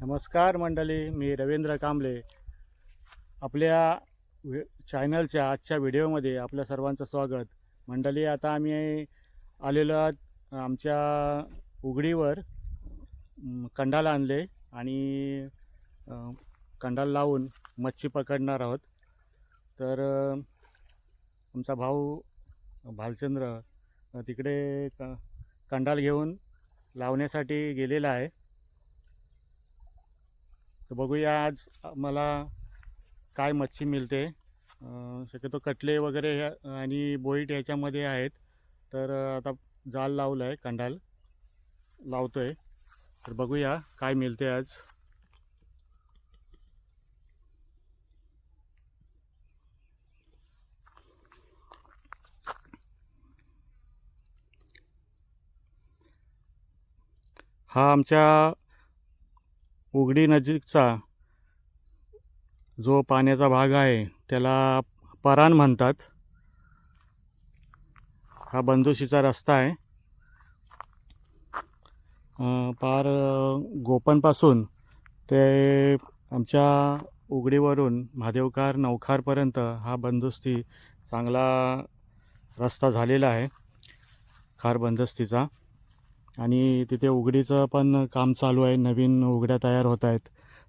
नमस्कार मंडळी मी रवींद्र कांबळे. आपल्या व्हि चॅनलच्या आजच्या व्हिडिओमध्ये आपल्या सर्वांचं स्वागत. मंडळी आता आम्ही आलेलो आहोत आमच्या उघडीवर कंडाला कंडाल आणले आणि कंडाल लावून मच्छी पकडणार आहोत. तर आमचा भाऊ भालचंद्र तिकडे क कंडाल घेऊन लावण्यासाठी गेलेला आहे. तर बघूया आज मला काय मच्छी मिळते. शक्यतो कटले वगैरे आणि बोईट याच्यामध्ये आहेत. तर आता जाल लावलं आहे कंडाल लावतो आहे तर बघूया काय मिळते आज. हा आमच्या उघडी नजीकचा जो पाण्याचा भाग आहे त्याला परान म्हणतात. हा बंदुशीचा रस्ता आहे. पार गोपनपासून ते आमच्या उघडीवरून महादेवकार नौखारपर्यंत हा बंदोस्ती चांगला रस्ता झालेला आहे खार बंदस्तीचा. आणि तिथे उघडीचं पण काम चालू आहे. नवीन उघड्या तयार होत आहेत.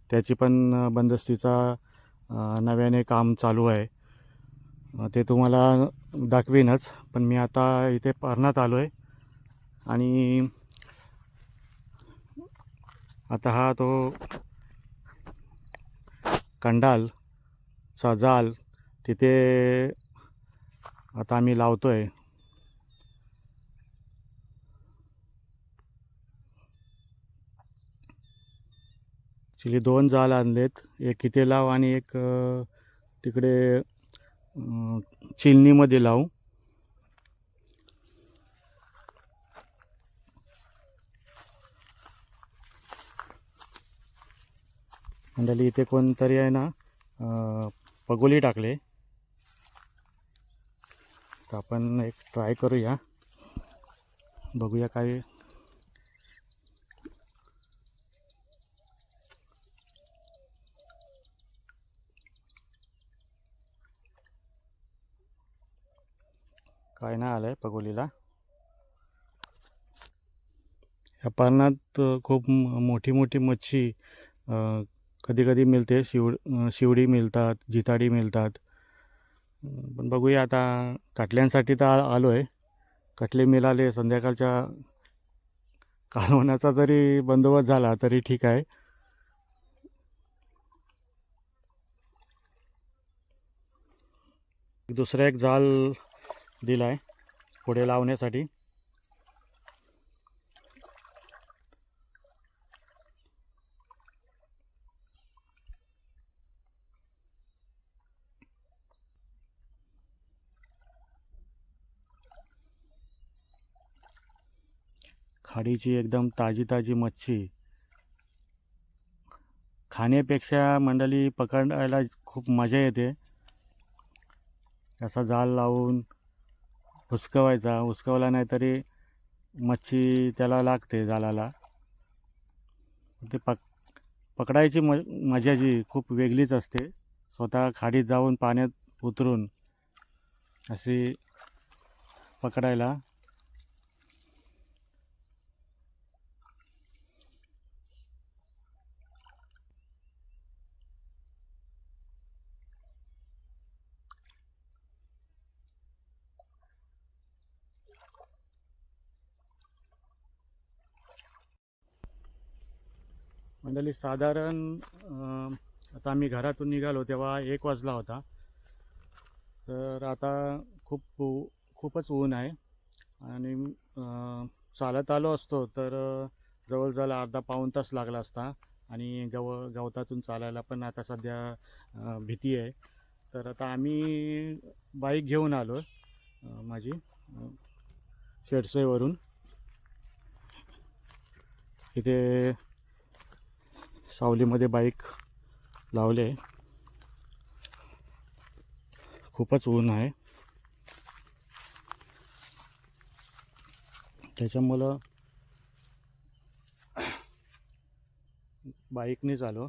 त्याची पण बंदस्तीचा नव्याने काम चालू आहे. ते तुम्हाला दाखवीनच पण मी आता इथे पारणात आलो आहे आणि आता हा तो कंडालचा जाल तिथे आता आम्ही लावतो आहे ॲक्च्युली दोन जाल आणलेत. एक इथे लाव आणि एक तिकडे चिलनीमध्ये लावू. मंडळी इथे कोणतरी आहे ना पगोली टाकले. तर आपण एक ट्राय करूया. बघूया काय काय नाही आलं आहे पगोलीला. या पारणात खूप मोठी मोठी मच्छी कधी कधी मिळते. शिवड शिवडी मिळतात जिताडी मिळतात. पण बघूया आता काटल्यांसाठी तर आ- आलो आहे कटले मिळाले संध्याकाळच्या कालवणाचा जरी बंदोबस्त झाला तरी ठीक आहे. दुसरा एक जाल दिला आहे पुढे लावण्यासाठी. खाडीची एकदम ताजी ताजी मच्छी. खाण्यापेक्षा मंडळी पकडायला खूप मजा येते. असा जाल लावून हुसकवायचा. हुसकवला नाही तरी मच्छी त्याला लागते जालाला ते पक पकडायची म मजा जी खूप वेगळीच असते. स्वतः खाडीत जाऊन पाण्यात उतरून अशी पकडायला मंडळी साधारण आता आम्ही घरातून निघालो तेव्हा एक वाजला होता. तर आता खूप ऊ- खूपच ऊन आहे आणि चालत आलो असतो. तर जवळजवळ अर्धा पाऊण तास लागला असता आणि गव गवतातून चालायला पण आता सध्या भीती आहे. तर आता आम्ही बाईक घेऊन आलो माझी अं, शेडसोईवरून इथे सावलीमध्ये बाईक लावले. खूपच ऊन आहे. त्याच्यामुळं बाईकनेच आलो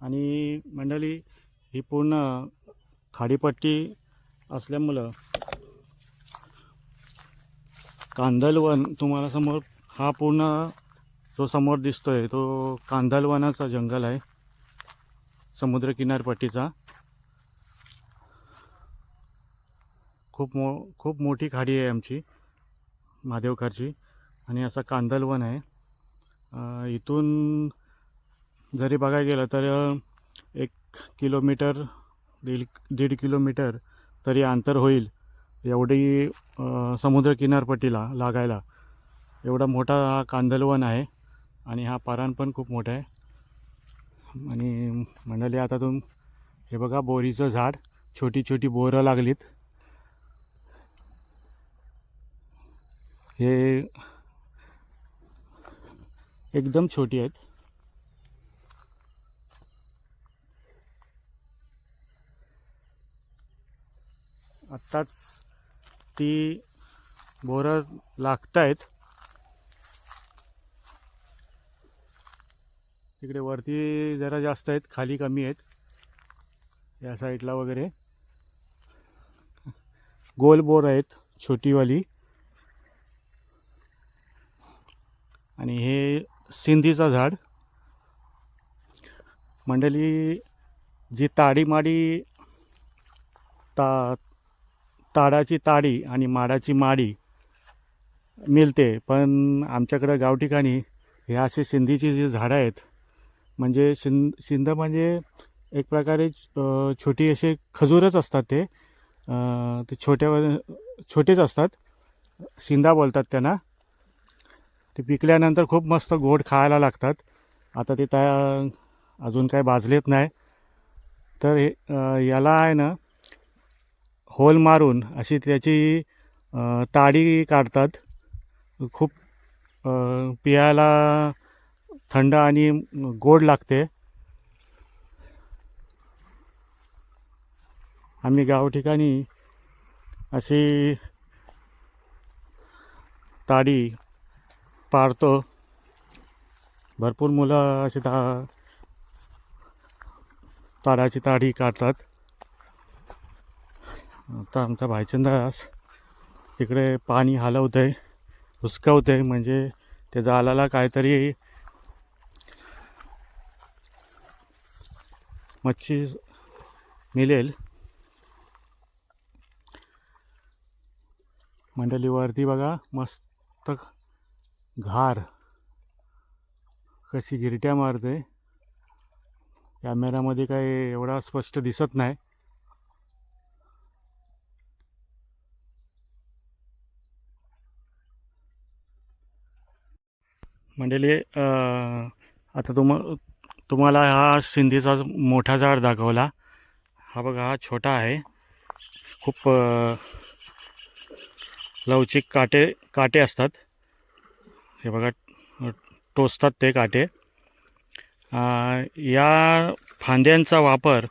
आणि मंडळी ही पूर्ण खाडीपट्टी असल्यामुळं कांदलवन तुम्हाला समोर हा पूर्ण जो समोर दिसतोय तो कांदलवनाचा जंगल आहे. समुद्र किनारपट्टीचा खूप मो खूप मोठी खाडी आहे आमची महादेवकरची आणि असा कांदलवन आहे. इथून जरी बघायला गेलं तर एक किलोमीटर दीड दीड किलोमीटर तरी अंतर होईल एवढी समुद्र किनारपट्टीला लागायला. एवढा मोठा हा कांदलवन आहे आणि हा पाराण पण खूप मोठा आहे. आणि म्हणाले आता तुम हे बघा बोरीचं झाड छोटी छोटी बोरं लागलीत. हे एकदम छोटी आहेत. आत्ताच ती बोरं लागत आहेत तिकडे वरती जरा जास्त आहेत खाली कमी आहेत. या साईडला वगैरे. गोल बोर आहेत छोटीवाली. आणि हे सिंधीचं झाड. मंडळी जी ताडी माडी ता ताडाची ताडी आणि माडाची माडी मिळते पण आमच्याकडं गाव ठिकाणी हे असे सिंधीची जी झाडं आहेत म्हणजे शिंद शिंद म्हणजे एक प्रकारे छोटी असे खजूरच असतात ते. ते छोट्या छोटेच असतात. शिंदा बोलतात त्यांना. ते पिकल्यानंतर खूप मस्त गोड खायला लागतात. आता ते त्या अजून काही भाजलेत नाही. तर हे याला आहे ना होल मारून अशी त्याची ताडी काढतात. खूप पियाला थंड आणि गोड लागते. आम्ही गाव ठिकाणी अशी ताडी पाडतो भरपूर मुलं असे ता ताडाची ताडी काढतात. आता आमचा भाईचंदास तिकडे पाणी हलवतं आहे हुसकवतं आहे म्हणजे त्या जालाला काहीतरी मच्छी मिळेल. मंडळीवरती बघा. मस्त घार. कशी गिरट्या मारते. कॅमेरामध्ये काही एवढा स्पष्ट दिसत नाही. मंडळी आता तुम तुम्हाला हा सिंधीचा मोठा झाड दाखवला. हा बघा हा छोटा आहे. खूप लवचिक काटे काटे असतात. हे बघा टोचतात ते काटे. या फांद्यांचा वापर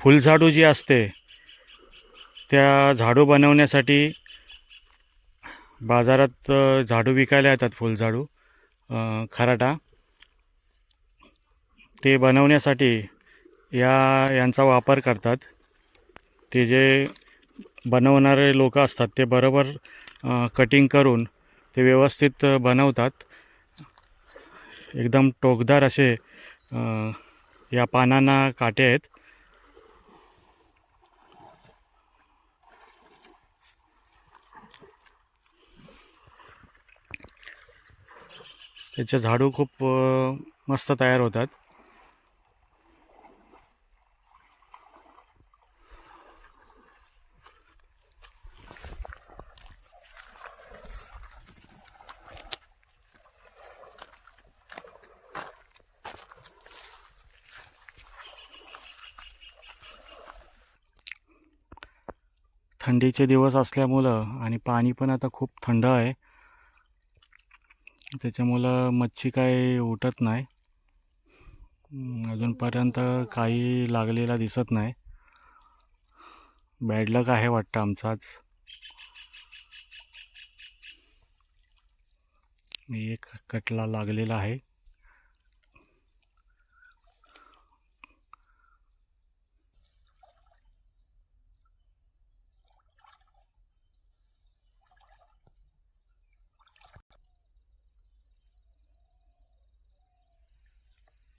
फुलझाडू जी असते त्या झाडू बनवण्यासाठी बाजारात झाडू विकायला येतात फुलझाडू खराटा. ते बनवण्यासाठी या यांचा वापर करतात. ते जे बनवणारे लोक असतात ते बरोबर कटिंग करून ते व्यवस्थित बनवतात. एकदम टोकदार असे या पानांना काटे आहेत. त्याचे झाडू खूप मस्त तयार होतात. थंडीचे दिवस असल्यामुळं आणि पाणी पण आता खूप थंड आहे. त्याच्यामुळं मच्छी काय उठत नाही. अजूनपर्यंत काही लागलेला दिसत नाही. बॅडलक आहे वाटतं आमचाच. एक कटला लागलेला आहे.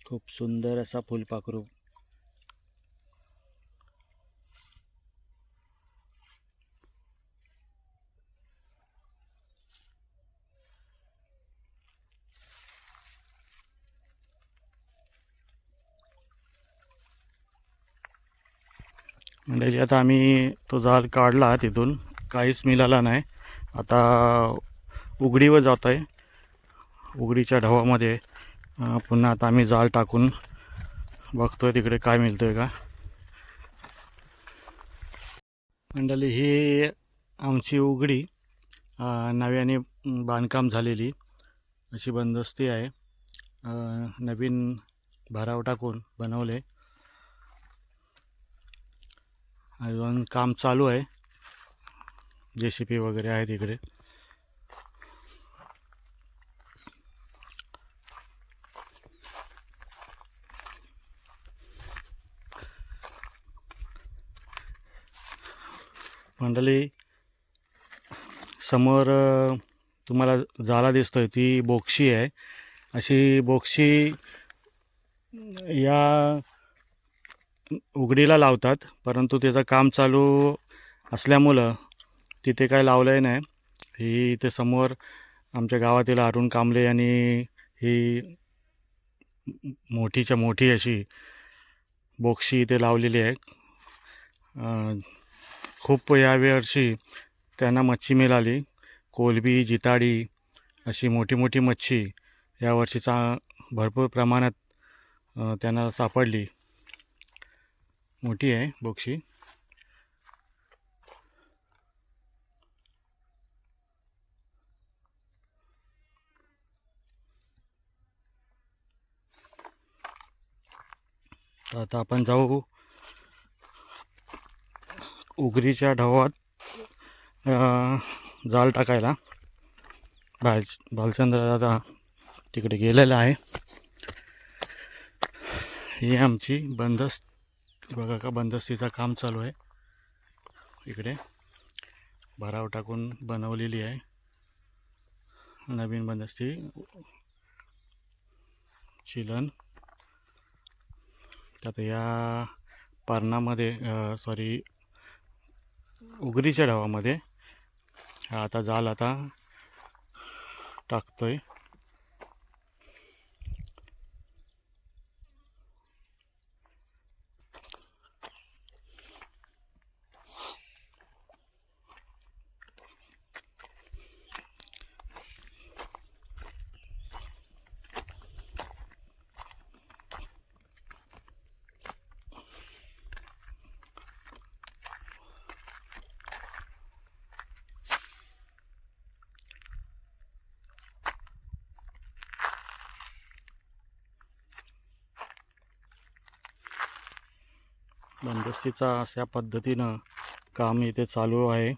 खूप सुंदर असा फुलपाखरू. म्हणजे आता आम्ही तो जाल काढला तिथून. काहीच मिळाला नाही. आता उघडीवर जात आहे उघडीच्या ढवामध्ये पुन्हा आता आम्ही जाळ टाकून बघतोय तिकडे काय मिळतोय का. मंडळी ही आमची उघडी नव्याने बांधकाम झालेली अशी बंदोस्ती आहे. नवीन भराव टाकून बनवले. अजून काम चालू आहे. जे सी पी वगैरे आहे तिकडे. मंडळी समोर तुम्हाला जाला दिसतोय ती बोक्षी आहे. अशी बोक्षी या उघडीला लावतात परंतु त्याचं काम चालू असल्यामुळं तिथे काय लावलंही नाही. ही इथे समोर आमच्या गावातील अरुण कांबळे यांनी ही मोठीच्या मोठी अशी बोक्षी इथे लावलेली आहे. खूप यावर्षी त्यांना मच्छी मिळाली. कोलबी जिताडी अशी मोठी मोठी मच्छी यावर्षी चा भरपूर प्रमाणात त्यांना सापडली. मोठी आहे बोक्षी. आता आपण जाऊ उगरीच्या ढवात जाळ टाकायला. भाल भालचंद्र दादा तिकडे गेलेला आहे. ही आमची बंदस्त बघा का बंदस्तीचं काम चालू आहे. इकडे भराव टाकून बनवलेली आहे. नवीन बंदस्ती. चिलन. आता या पारणामध्ये सॉरी उगरीच्या ढवामध्ये हा आता जाल आता टाकतोय. बंदस्तीचा अशा पद्धतीनं काम इथे चालू आहे.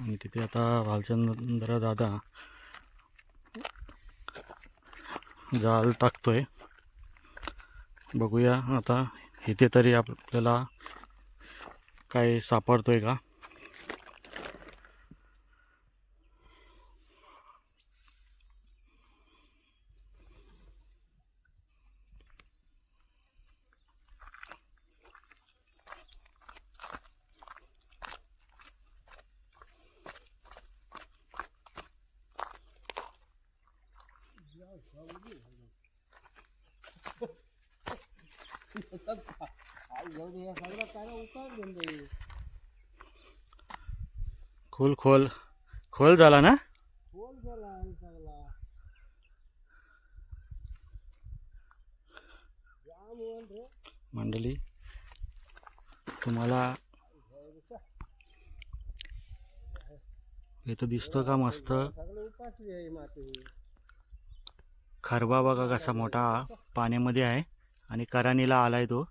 आणि तिथे आता भालचंद्र दादा जाल टाकतोय. बघूया आता इथे तरी आपल्याला काय सापडतोय का? खोल खोल. खोल झाला ना? मंडळी तुम्हाला इथं दिसतो का मस्त? खरबा बघा कसा मोठा पाण्यामध्ये आहे आणि करानीला आलाय तो.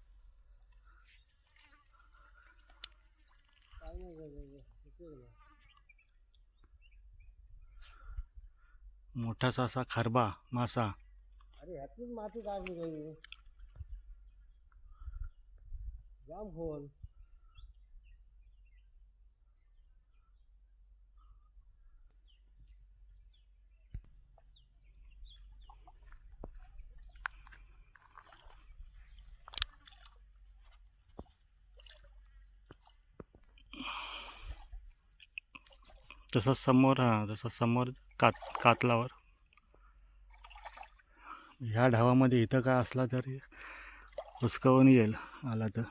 मोठासा असा खरबा मासा. अरे ह्यातून माती काढली जाम खोल. तसं समोर हां तसं समोर कात कातलावर. ह्या ढावामध्ये इथं काय असला तरी हुसकावून येईल आला तर.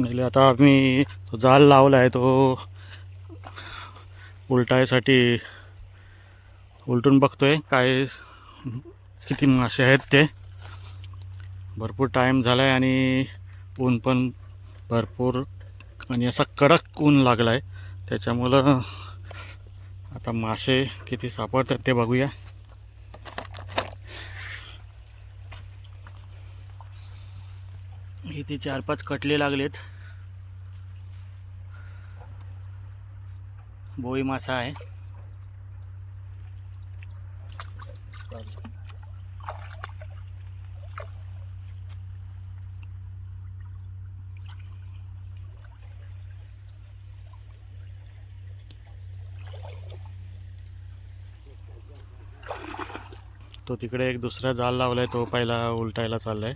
नाही आता मी तो जाल लावला आहे तो उलटायसाठी उलटून बघतोय काय किती मासे आहेत ते. भरपूर टाईम झाला आहे आणि ऊन पण भरपूर आणि असा कडक ऊन लागला आहे त्याच्यामुळं आता मासे किती सापडतात ते बघूया. इथे चार पाच कटले लागलेत. बोई मासा आहे. तो तिकडे एक दुसरा जाल लावलाय तो पहिला उलटायला चाललाय.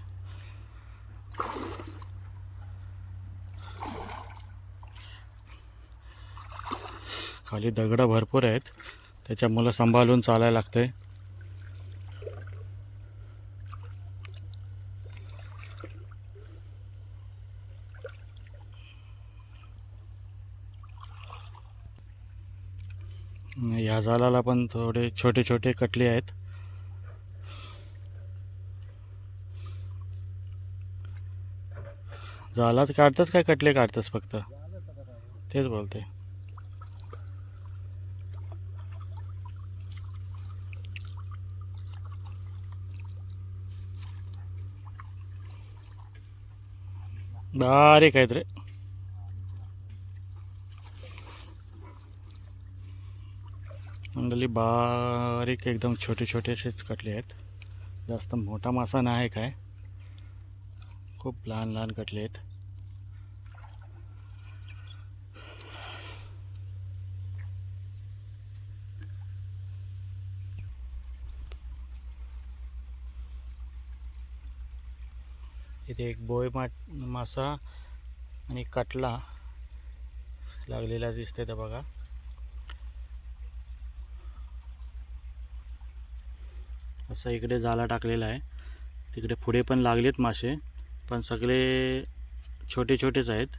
खाली दगडं भरपूर आहेत. त्याच्यामुळं सांभाळून चालायला लागतंय ह्या जालाला पण थोडे छोटे छोटे कटले आहेत. जालाच काढतच काय? कटले काढतस फक्त? तेच बोलते बारीक आहेत रे मंडळी बारीक एकदम छोटे छोटे असेच कटले आहेत जास्त मोठा मासा नाही काय खूप लहान लहान कटले आहेत. इथे एक बोय मा मासा आणि कटला लागलेला दिसते तर बघा. असं इकडे जाला टाकलेला आहे. तिकडे पुढे पण लागलेत मासे पण सगळे छोटे छोटेच आहेत.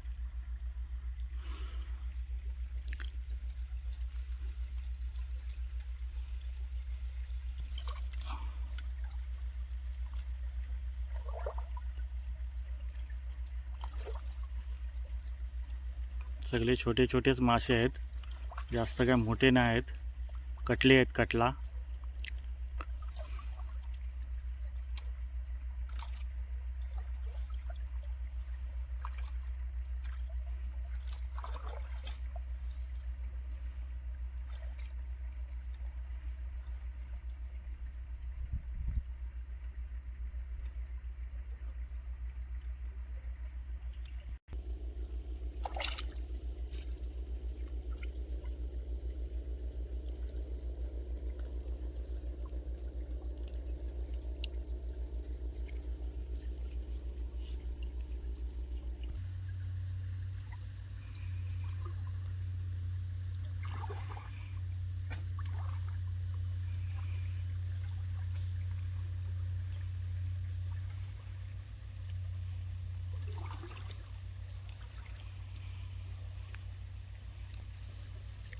सगळे छोटे छोटेच मासे आहेत. जास्त काय मोठे नाही आहेत. कटले आहेत कटला.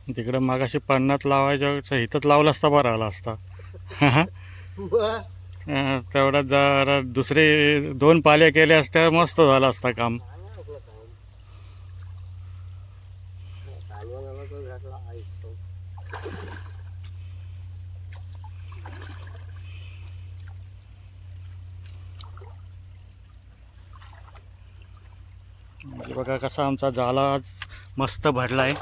तिकडं मागाशी पन्नात लावायच्या इथंच लावला असता बरा आला असता. तेवढ्यात जरा दुसरे दोन पाल्या केल्या असत्या मस्त झालं असतं काम. म्हणजे बघा कसा आमचा जाला आज मस्त भरलाय.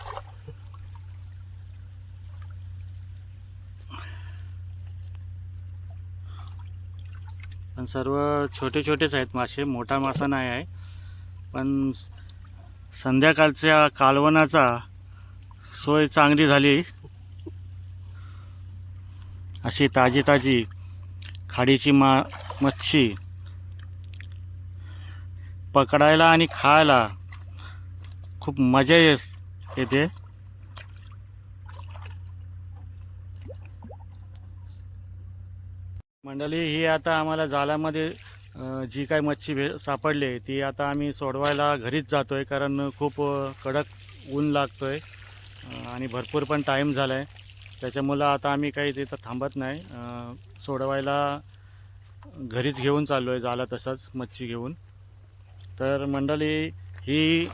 पण सर्व छोटे छोटेच आहेत मासे मोठा मासा नाही आहे. पण संध्याकाळच्या कालवणाचा सोय चांगली झाली. अशी ताजी ताजी खाडीची मा मच्छी पकडायला आणि खायला खूप मजा येस येते. मंडळी ही आता आम्हाला जालामध्ये जी काही मच्छी भे सापडली आहे, ती आता आम्ही सोडवायला घरीच जातो आहे कारण खूप कडक ऊन लागतो आहे आणि भरपूर पण टाईम झाला आहे त्याच्यामुळं आता आम्ही काही तिथं थांबत नाही. सोडवायला घरीच घेऊन चाललो आहे झाला तसाच मच्छी घेऊन. तर मंडळी ही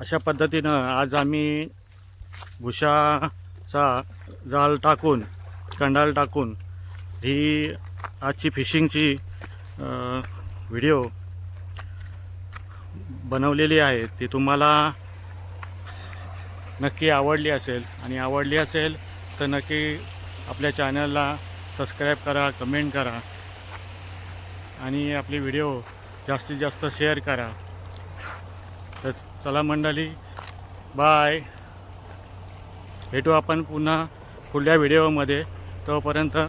अशा पद्धतीनं आज आम्ही भुशाचा जाळ टाकून कंडाल टाकून ही आजची फिशिंगची व्हिडिओ बनवलेली आहे. ती तुम्हाला नक्की आवडली असेल. आणि आवडली असेल तर नक्की आपल्या चॅनलला सबस्क्राईब करा कमेंट करा आणि आपली व्हिडिओ जास्तीत जास्त शेअर करा. तर चला मंडळी बाय. भेटू आपण पुन्हा पुढल्या व्हिडिओमध्ये. तोपर्यंत